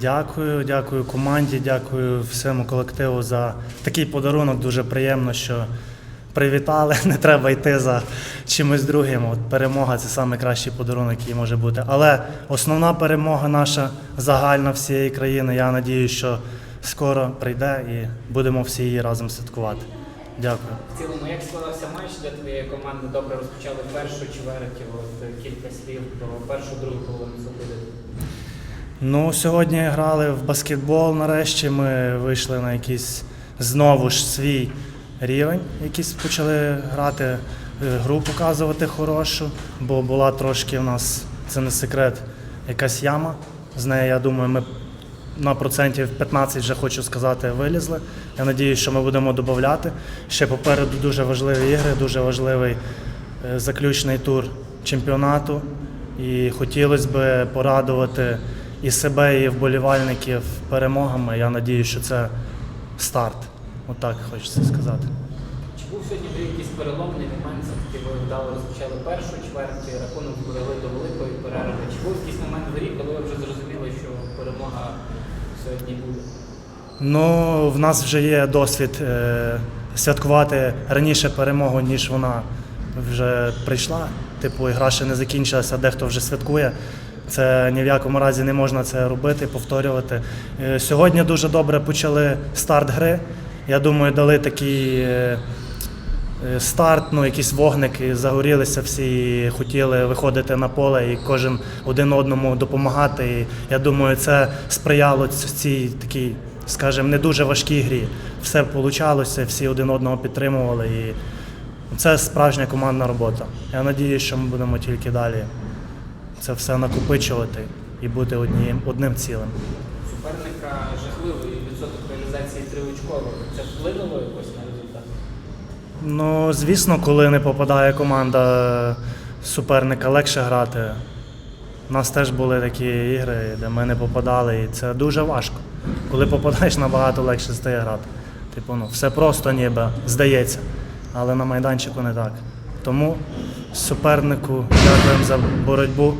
Дякую, дякую команді, дякую всьому колективу за такий подарунок. Дуже приємно, що привітали. Не треба йти за чимось другим. От перемога це найкращий подарунок, який може бути. Але основна перемога наша загальна всієї країни. Я надіюся, що скоро прийде і будемо всі її разом святкувати. Дякую. В цілому, як складався матч для твоєї команди? Добре розпочали першу чверть, от кілька слів про першу другу половину забили. Ну, сьогодні грали в баскетбол. Нарешті ми вийшли на якийсь знову ж свій рівень. Якийсь почали грати, е, гру показувати хорошу, бо була трошки в нас, це не секрет, якась яма. З неї, я думаю, ми на процентів 15 вже хочу сказати, вилізли. Я сподіваюся, що ми будемо додати. Ще попереду дуже важливі ігри, дуже важливий е, заключний тур чемпіонату. І хотілося б порадувати і себе, і вболівальників перемогами. Я сподіваюся, що це старт. Отак хочеться сказати. Чи був сьогодні якийсь переломний момент? Все-таки ви вдало розпочали першу чверть, рахунок довели до великої перерви. Чи був якийсь момент в грі, коли ви вже зрозуміли, що перемога сьогодні буде? Ну, в нас вже є досвід е, святкувати раніше перемогу, ніж вона вже прийшла. Типу, гра ще не закінчилася, дехто вже святкує. Це ні в якому разі не можна це робити, повторювати. Е, сьогодні дуже добре почали старт гри. Я думаю, дали такий е, е, старт, ну, якісь вогники, загорілися всі, хотіли виходити на поле і кожен один одному допомагати. І я думаю, це сприяло цій такій, скажімо, не дуже важкій грі. Все вийшло, всі один одного підтримували. І це справжня командна робота. Я сподіваюся, що ми будемо тільки далі це все накопичувати і бути однім, одним цілим. Суперника жахливий відсоток реалізації триочкових. Це вплинуло якось на результат? Ну, звісно, коли не попадає команда суперника, легше грати. У нас теж були такі ігри, де ми не попадали, і це дуже важко. Коли попадаєш, набагато легше стає грати. Типу, ну, все просто ніби здається, але на майданчику не так. Тому супернику. Дякуємо за боротьбу,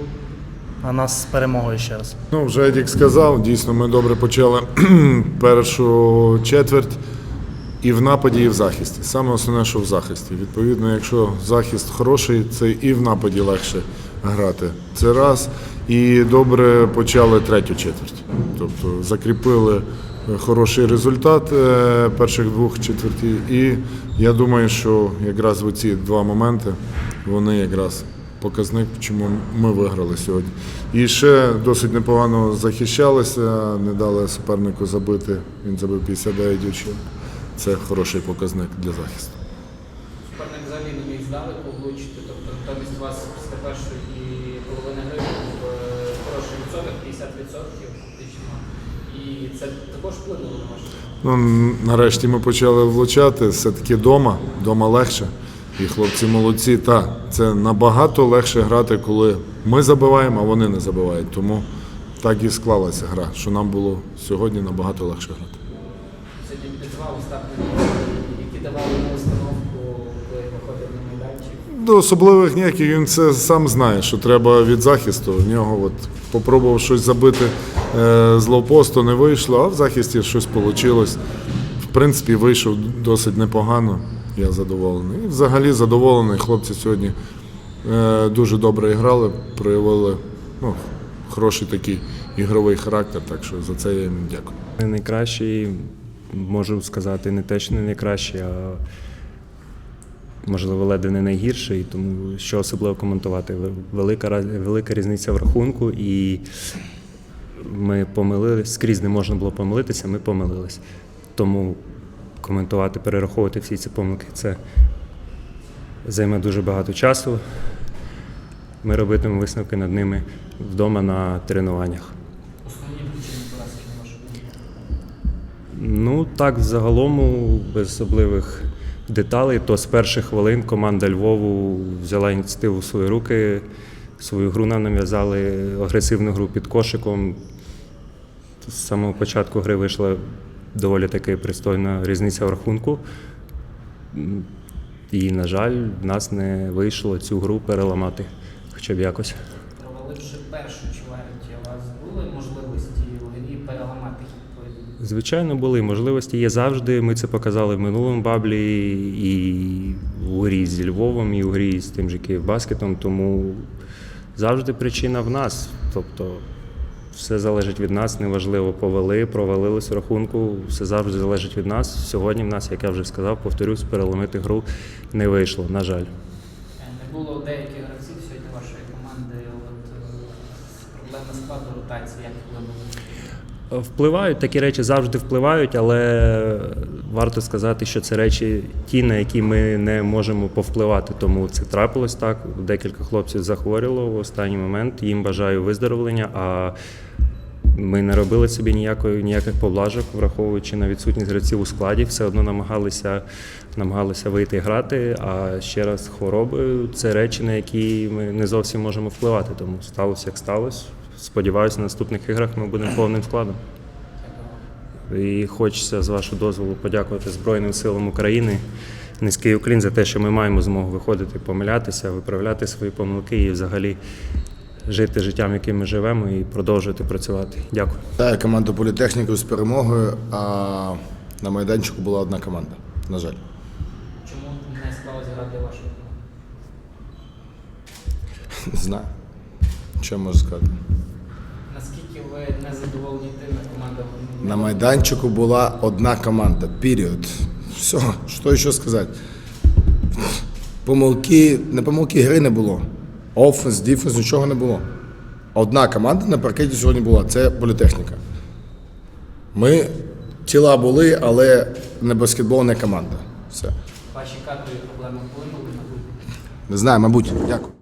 а нас з перемогою ще раз. Ну, вже Едік сказав, дійсно, ми добре почали першу четверть і в нападі, і в захисті. Саме основне, що в захисті. Відповідно, якщо захист хороший, це і в нападі легше грати. Це раз. І добре почали третю четверть. Тобто закріпили хороший результат е, перших двох четвертій. І я думаю, що якраз в ці два моменти вони якраз показник, чому ми виграли сьогодні. І ще досить непогано захищалися, не дали супернику забити. Він забив 59 очок. Це хороший показник для захисту. Суперник взагалі не міг здалеку влучити, тобто натомість у вас після першої половини гри був е, хороший відсоток, 50% фактично. І це також вплинуло на ваш. Ну, нарешті ми почали влучати. Все-таки вдома, вдома легше. І хлопці молодці. Та, це набагато легше грати, коли ми забиваємо, а вони не забивають. Тому так і склалася гра, що нам було сьогодні набагато легше грати. Які давали на установку, коли виходив на майданчик. До особливих ніяких він це сам знає, що треба від захисту. В нього от попробував щось забити е, з ловпосту, не вийшло, а в захисті щось вийшло. В принципі, вийшов досить непогано. Я задоволений. І взагалі задоволений. Хлопці сьогодні е, дуже добре грали, проявили ну, хороший такий ігровий характер, так що за це я їм дякую. Найкращий, можу сказати, не те, що не найкращий, а можливо, ледве не найгірший, тому що особливо коментувати. Велика, велика різниця в рахунку, і ми помилились, скрізь не можна було помилитися, ми помилились. Тому коментувати, перераховувати всі ці помилки це займе дуже багато часу. Ми робитимемо висновки над ними вдома на тренуваннях. Ну так, загалом без особливих деталей, то з перших хвилин команда Львову взяла ініціативу в свої руки, свою гру нам нав'язали, агресивну гру під кошиком. З самого початку гри вийшла доволі таки пристойна різниця в рахунку. І, на жаль, в нас не вийшло цю гру переламати хоча б якось. Проваливши першу чверть, у вас були можливості у грі Звичайно, були можливості є завжди. Ми це показали в минулому баблі і в грі зі Львовом, і в грі з тим же Київбаскетом. Тому завжди причина в нас. Тобто все залежить від нас, неважливо, повели, провалились рахунку, все завжди залежить від нас. Сьогодні в нас, як я вже сказав, повторюсь, переломити гру не вийшло, на жаль. Е, Не було деяких гравців сьогодні вашої команди. От е, проблеми складу ротації, як вплинули? Впливають, такі речі завжди впливають, але варто сказати, що це речі ті, на які ми не можемо повпливати. Тому це трапилось так. Декілька хлопців захворіло в останній момент. Їм бажаю виздоровлення. А ми не робили собі ніякої, ніяких поблажок, враховуючи на відсутність гравців у складі, все одно намагалися, намагалися вийти грати. А ще раз, хвороби це речі, на які ми не зовсім можемо впливати. Тому сталося як сталося. Сподіваюся, на наступних іграх ми будемо повним складом. І хочеться з вашого дозволу подякувати Збройним силам України. Низький уклін за те, що ми маємо змогу виходити, помилятися, виправляти свої помилки і взагалі жити життям, яким ми живемо, і продовжувати працювати. Дякую. Вітаю команду політехніку з перемогою, а на майданчику була одна команда. На жаль. Чому не склалась гра для вашої команди? Не знаю. Що можу сказати? Ви не задоволені тим, як команда На майданчику була одна команда. Період. Все, що ще сказати? Помилки, не помилки гри не було. Офенс, діфенс, нічого не було. Одна команда на паркеті сьогодні була це політехніка. Ми тіла були, але не баскетбол, не команда. Все. ваші кадрові проблеми вплинули на гру? Не знаю, мабуть. Дякую.